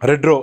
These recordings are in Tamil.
ரெட்ரோ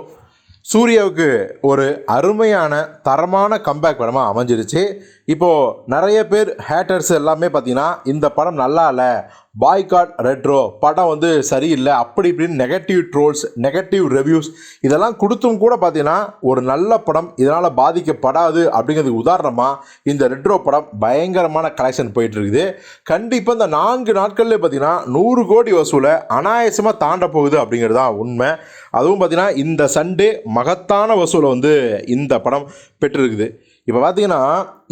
சூர்யாவுக்கு ஒரு அருமையான தரமான கம்பேக் படமாக அமைஞ்சிருச்சு. இப்போது நிறைய பேர் ஹேட்டர்ஸ் எல்லாமே பார்த்தீங்கன்னா இந்த படம் நல்லா இல்லை பாய்காட் ரெட்ரோ படம் வந்து சரியில்லை அப்படி இப்படின்னு நெகட்டிவ் ட்ரோல்ஸ் நெகட்டிவ் ரிவ்யூஸ் இதெல்லாம் கொடுத்தும் கூட பார்த்தீங்கன்னா ஒரு நல்ல படம் இதனால் பாதிக்கப்படாது அப்படிங்கிறதுக்கு உதாரணமாக இந்த ரெட்ரோ படம் பயங்கரமான கலெக்ஷன் போயிட்டு இருக்குது கண்டிப்பாக இந்த நான்கு நாட்கள்லேயே பார்த்தீங்கன்னா நூறு கோடி வசூலை அனாயசமாக தாண்ட போகுது அப்படிங்கிறது தான் உண்மை. அதுவும் பார்த்தீங்கன்னா இந்த சண்டே மகத்தான வசூலை வந்து இந்த படம் பெற்றிருக்குது. இப்போ பார்த்தீங்கன்னா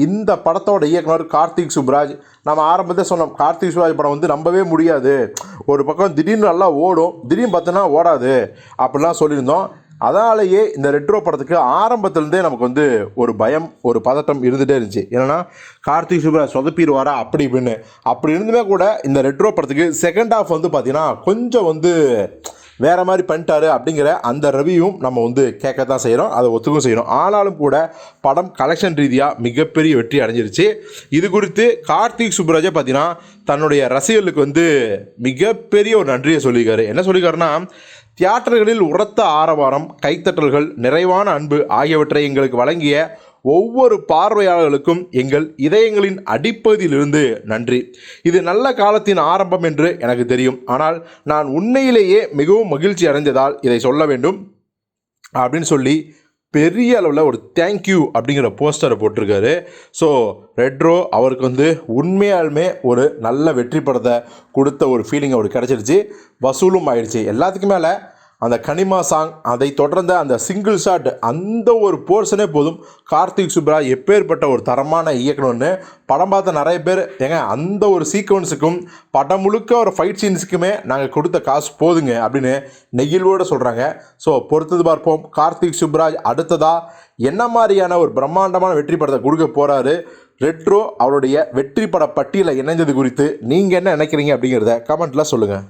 இந்த படத்தோட இயக்குனர் கார்த்திக் சுப்ராஜ் நம்ம ஆரம்பத்தை சொன்னோம் கார்த்திக் சுப்ராஜ் படம் வந்து நம்பவே முடியாது. ஒரு பக்கம் திடீர்னு நல்லா ஓடும் திடீர்னு பார்த்தோன்னா ஓடாது அப்படிலாம் சொல்லியிருந்தோம். அதனாலேயே இந்த ரெட்ரோ படத்துக்கு ஆரம்பத்துலேருந்தே நமக்கு வந்து ஒரு பயம் ஒரு பதட்டம் இருந்துகிட்டே இருந்துச்சு. என்னென்னா கார்த்திக் சுப்ராஜ் சொதப்பிடுவாரா அப்படி இப்படின்னு. அப்படி இருந்துமே கூட இந்த ரெட்ரோ படத்துக்கு செகண்ட் ஹாஃப் வந்து பார்த்திங்கன்னா கொஞ்சம் வந்து வேறு மாதிரி பண்ணிட்டாரு அப்படிங்கிற அந்த ரிவ்யூவும் நம்ம வந்து கேட்க தான் செய்கிறோம் அதை ஒத்துக்கும் செய்கிறோம் ஆனாலும் கூட படம் கலெக்ஷன் ரீதியாக மிகப்பெரிய வெற்றி அடைஞ்சிருச்சு. இது குறித்து கார்த்திக் சுப்ராஜே பார்த்தீங்கன்னா தன்னுடைய ரசிகர்களுக்கு வந்து மிகப்பெரிய ஒரு நன்றியை சொல்லியிருக்காரு. என்ன சொல்லியிருக்காருன்னா தியேட்டர்களில் உரத்த ஆரவாரம் கைத்தட்டல்கள் நிறைவான அன்பு ஆகியவற்றை எங்களுக்கு வழங்கிய ஒவ்வொரு பார்வையாளர்களுக்கும் எங்கள் இதயங்களின் அடிப்பகுதியிலிருந்து நன்றி. இது நல்ல காலத்தின் ஆரம்பம் என்று எனக்கு தெரியும். ஆனால் நான் உண்மையிலேயே மிகவும் மகிழ்ச்சி அடைந்ததால் இதை சொல்ல வேண்டும். அப்படின்னு சொல்லி பெரிய அளவில் ஒரு தேங்க்யூ அப்படிங்கிற போஸ்டரை போட்டிருக்காரு. ஸோ ரெட்ரோ அவருக்கு வந்து உண்மையாலுமே ஒரு நல்ல வெற்றி படத்தை கொடுத்த ஒரு ஃபீலிங் அவருக்கு கிடச்சிருச்சு. வசூலும் ஆயிடுச்சு. எல்லாத்துக்கும் மேலே அந்த கனிமா சாங் அதை தொடர்ந்த அந்த சிங்கிள் ஷாட் அந்த ஒரு போர்ஷனே போதும். கார்த்திக் சுப்ரா எப்பேற்பட்ட ஒரு தரமான இயக்கணும்னு படம் பார்த்த நிறைய பேர் ஏங்க அந்த ஒரு சீக்வன்ஸுக்கும் படம் முழுக்க ஒரு ஃபைட் சீன்ஸுக்குமே நாங்கள் கொடுத்த காசு போதுங்க அப்படின்னு நெகிழ்வோடு சொல்கிறாங்க ஸோ பொறுத்தது பார்ப்போம். கார்த்திக் சுப்ராஜ் அடுத்ததாக என்ன மாதிரியான ஒரு பிரம்மாண்டமான வெற்றி படத்தை கொடுக்க போகிறாரு ரெட்ரோ அவருடைய வெற்றி பட பட்டியலை இணைஞ்சது குறித்து நீங்கள் என்ன நினைக்கிறீங்க அப்படிங்கிறத கமெண்ட்டில் சொல்லுங்கள்